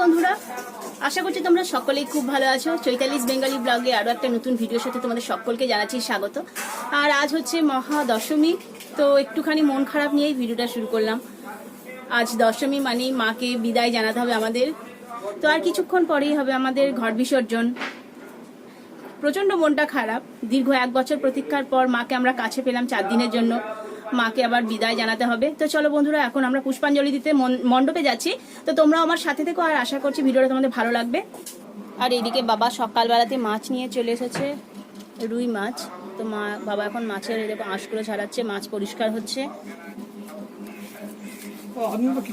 বন্ধুরা, আশা করছি তোমরা সকলেই খুব ভালো আছো। চৈতালিশ বেঙ্গলি ব্লগে আরও একটা নতুন ভিডিওর সাথে তোমাদের সকলকে জানাচ্ছি স্বাগত। আর আজ হচ্ছে মহা দশমী তো একটুখানি মন খারাপ নিয়েই ভিডিওটা শুরু করলাম। আজ দশমী মানেই মাকে বিদায় জানাতে হবে আমাদের। তো আর কিছুক্ষণ পরেই হবে আমাদের ঘর বিসর্জন। প্রচণ্ড মনটা খারাপ। দীর্ঘ এক বছর প্রতীক্ষার পর মাকে আমরা কাছে পেলাম চার দিনের জন্য। মাকে আবার বিদায় জানাতে হবে। তো চলো বন্ধুরা এখন আমরা পুষ্পাঞ্জলি দিতে মণ্ডপে যাচ্ছি। তো তোমরাও আমার সাথে থেকো আর আশা করছি ভিডিওটা তোমাদের ভালো লাগবে। আর এইদিকে বাবা সকালবেলাতে মাছ নিয়ে চলে এসেছে রুই মাছ। তো মা বাবা এখন মাছের এরকম আঁশগুলো ছাড়াচ্ছে মাছ পরিষ্কার হচ্ছে। কি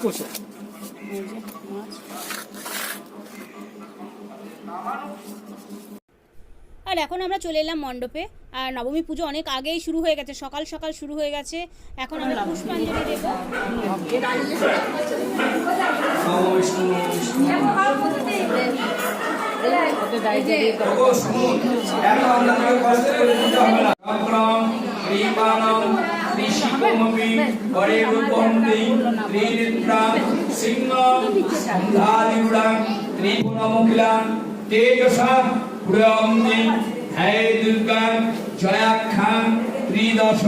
আর এখন আমরা চলে এলাম মণ্ডপে। আর নবমী পুজো অনেক আগেই শুরু হয়ে গেছে, সকাল সকাল শুরু হয়ে গেছে। এখন আমরা পুষ্পাঞ্জলি দেবো। ত্রিগুণমুখিলাম তেজসা পুরমনি হে দুর্গাং জয়াখ্যাং ত্রিদশ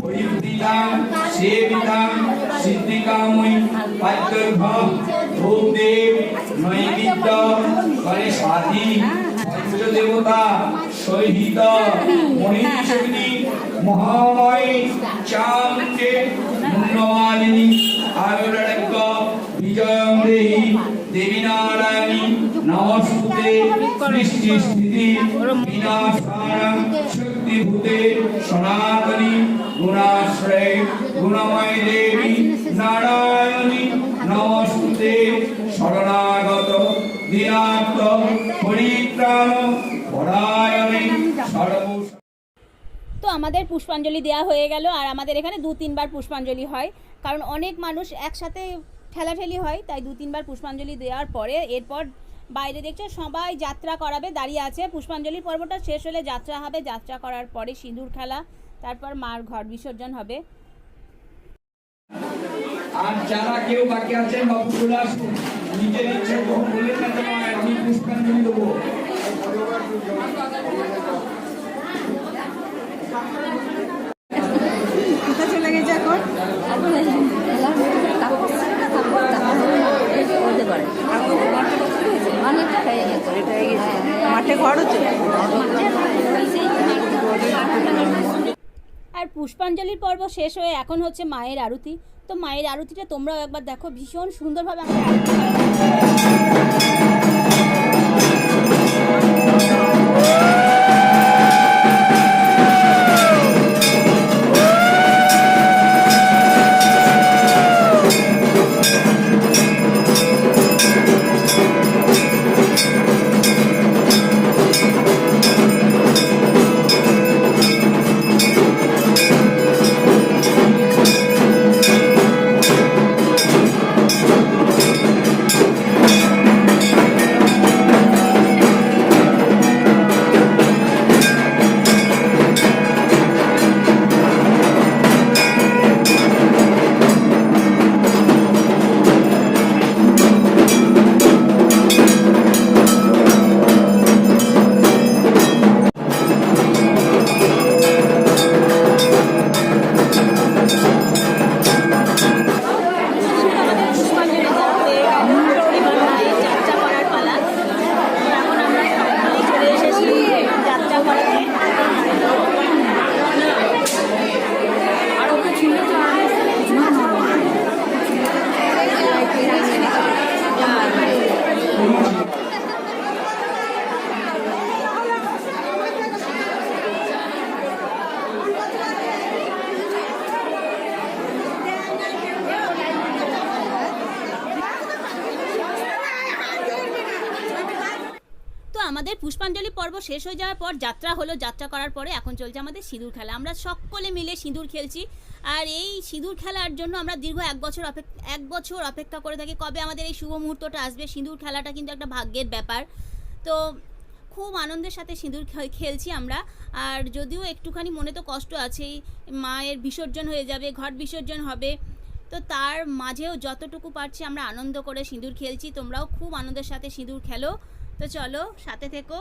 পরিবৃতাং সেবিতাং সিদ্ধিকাময়ী পাদ্যর্ভ ভূদেব নৈবিদ্য করে গণেশাধি পঞ্চদেবতা, সহিত মহিষিনী মহাময়ী চান্দে মুন্নমালিনী আয়ুরাজ্ঞ বিজয়ং দেহি দেবী নারায়ণী নমস্তে সৃষ্টি স্থিতি বিনাশানাং শক্তিভূতে সনাতনী গুণাশ্রয় গুণময় দেবী নারায়ণী নমস্তে শরণাগত দীনার্থ পরিত্রাণ পরায়ণে তো আমাদের পুষ্পাঞ্জলি দেওয়া হয়ে গেল আর আমাদের এখানে দু তিনবার পুষ্পাঞ্জলি হয়। কারণ অনেক মানুষ একসাথে ঠেলাঠেলি হয়, তাই দু তিনবার পুষ্পাঞ্জলি দেওয়ার পরে এরপর বাইরে দেখছ সবাই যাত্রা করাবে দাঁড়িয়ে আছে। পুষ্পাঞ্জলি পর্বটা শেষ হলে যাত্রা হবে। যাত্রা করার পরে সিঁদুর খেলা তারপর মার ঘর বিসর্জন হবে। আর যারা কেউ বাকি আছেন নিজের ইচ্ছে গ্রহণ করলেন না কেন আমি পুষ্পাঞ্জলি দেবো। চলে গেছে এখন? হচ্ছে আর পুষ্পাঞ্জলির পর্ব শেষ হয়ে এখন হচ্ছে মায়ের আরতি। তো মায়ের আরতিটা তোমরাও একবার দেখো, ভীষণ সুন্দরভাবে আমরা আমাদের পুষ্পাঞ্জলি পর্ব শেষ হয়ে যাওয়ার পর যাত্রা হলো, যাত্রা করার পরে এখন চলছে আমাদের সিঁদুর খেলা। আমরা সকলে মিলে সিঁদুর খেলছি। আর এই সিঁদুর খেলার জন্য আমরা দীর্ঘ এক বছর অপেক্ষা এক বছর অপেক্ষা করে থাকি। কবে আমাদের এই শুভ মুহূর্তটা আসবে? সিঁদুর খেলাটা কিন্তু একটা ভাগ্যের ব্যাপার। তো খুব আনন্দের সাথে সিঁদুর খেলছি আমরা। আর যদিও একটুখানি মনে তো কষ্ট আছেই, মায়ের বিসর্জন হয়ে যাবে, ঘট বিসর্জন হবে। তো তার মাঝেও যতটুকু পারছি আমরা আনন্দ করে সিঁদুর খেলছি। তোমরাও খুব আনন্দের সাথে সিঁদুর খেলো। তো চলো সাথে থেকো।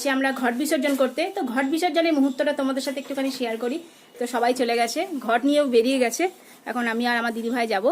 যাচ্ছি আমরা ঘট বিসর্জন করতে। তো ঘট বিসর্জনের মুহূর্তটা তোমাদের সাথে একটুখানি শেয়ার করি। তো সবাই চলে গেছে। ঘট নিয়েও বেরিয়ে গেছে। এখন আমি আর আমার দিদিভাই যাব।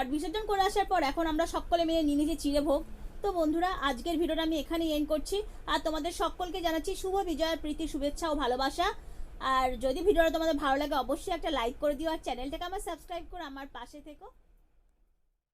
ঘট বিসর্জন করে আসার পর এখন আমরা সকলে মিলে নিয়ে নিয়েছি চিড়েভোগ তো বন্ধুরা, আজকের ভিডিওটা আমি এখানেই এন্ড করছি। আর তোমাদের সকলকে জানাচ্ছি শুভ বিজয়, প্রীতি, শুভেচ্ছা ও ভালোবাসা। আর যদি ভিডিওটা তোমাদের ভালো লাগে, অবশ্যই একটা লাইক করে দিও। আর চ্যানেলটাকে আমার সাবস্ক্রাইব করে, আমার পাশে থেকো।